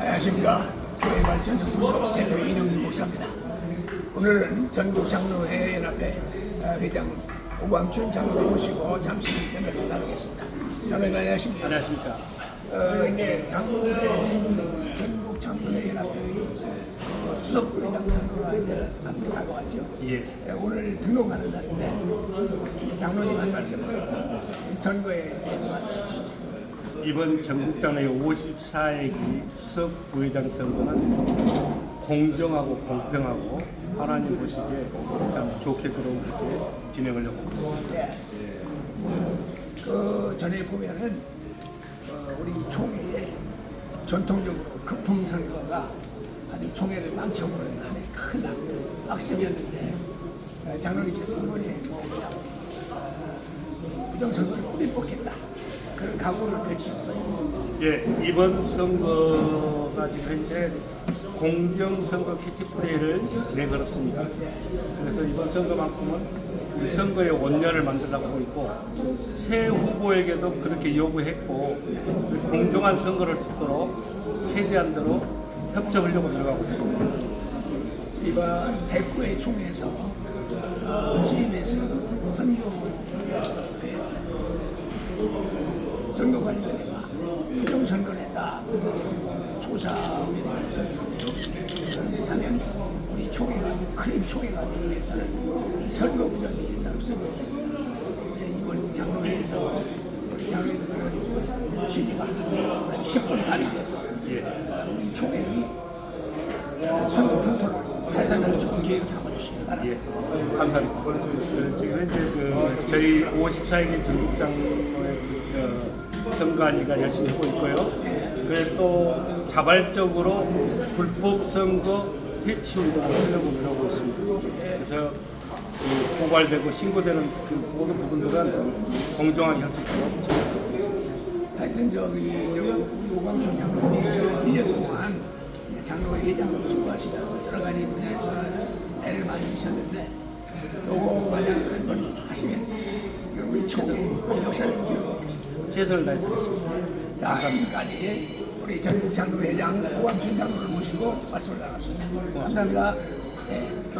안녕하십니까. 교회 발전 연구소 대표 이능규 목사입니다. 오늘은 전국 장로회 연합회 어, 회장 오광춘 장로를 모시고 잠시 연락을 나누겠습니다. 장로님 안녕하십니까. 안녕하십니까. 어, 이제 장로회 전국 장로회 연합회의 그 수석 회장 선거가 이제 앞으로 다가왔죠. 예. 예, 오늘 등록하는 날인데 장로님 한 말씀을 이 선거에 대해서 말씀해 주시죠. 이번 전국장의 54회기 수석 부회장 선거는 공정하고 공평하고 하나님 보시기에 참 좋게 그렇게 진행을 하고 있습니다. 네. 그 전에 보면은 어, 우리 총회에 전통적으로 급품 선거가 아주 총회를 망쳐버리는 하나의 큰 악- 악습이었는데 어, 장로님께서 이번에 뭐 어, 부정선거를 뿌리 뽑겠다 그런 각오를 펼치셨어요. 예, 이번 선거가 지금 현재 공정선거 캐치프레이를 진행하였습니다. 그래서 이번 선거만큼은 이 선거의 원년을 만들려고 하고 있고 새 후보에게도 그렇게 요구했고 공정한 선거를 쓰도록 최대한대로 협조하려고 들어가고 있습니다. 이번 109회 총회에서 어, 선교회 선거 부정선거를 했다 조사위원회가 있었는데요. 그렇다면 우리 총회가 큰 총회가 되기 위해서는 이 선거 부정이 일단 없어집니다. 이번 장로회에서 우리 장로회들은 취지가 10분 발의돼서 우리 총회의 선거 풍토를 대상으로 좋은 계획을 삼아주시기 바랍니다. 예, 감사합니다. 그 지금 현재 그 저희 54일의 전국장로의 그, 선관위가 열심히 하고 있고요. 그리고 또 자발적으로 불법 선거 퇴치 운동을 하려고 노력하고 있습니다. 그래서 그 고발되고 신고되는 그 모든 부분들은 공정하게 할 수 있도록 노력하고 있습니다. 하여튼 저기 오광천 장로님께서 1년 동안 장로회 회장으로 수고하시면서 여러 가지 분야에서 애를 많이 쓰셨는데 요거 만약 한번 하시면 우리 역사님 기록 최선을 다해서 하겠습니다. 자 지금까지 우리 전국 장로회장 오광천 장로를 모시고 말씀을 나눴습니다. 감사합니다. 네, 교회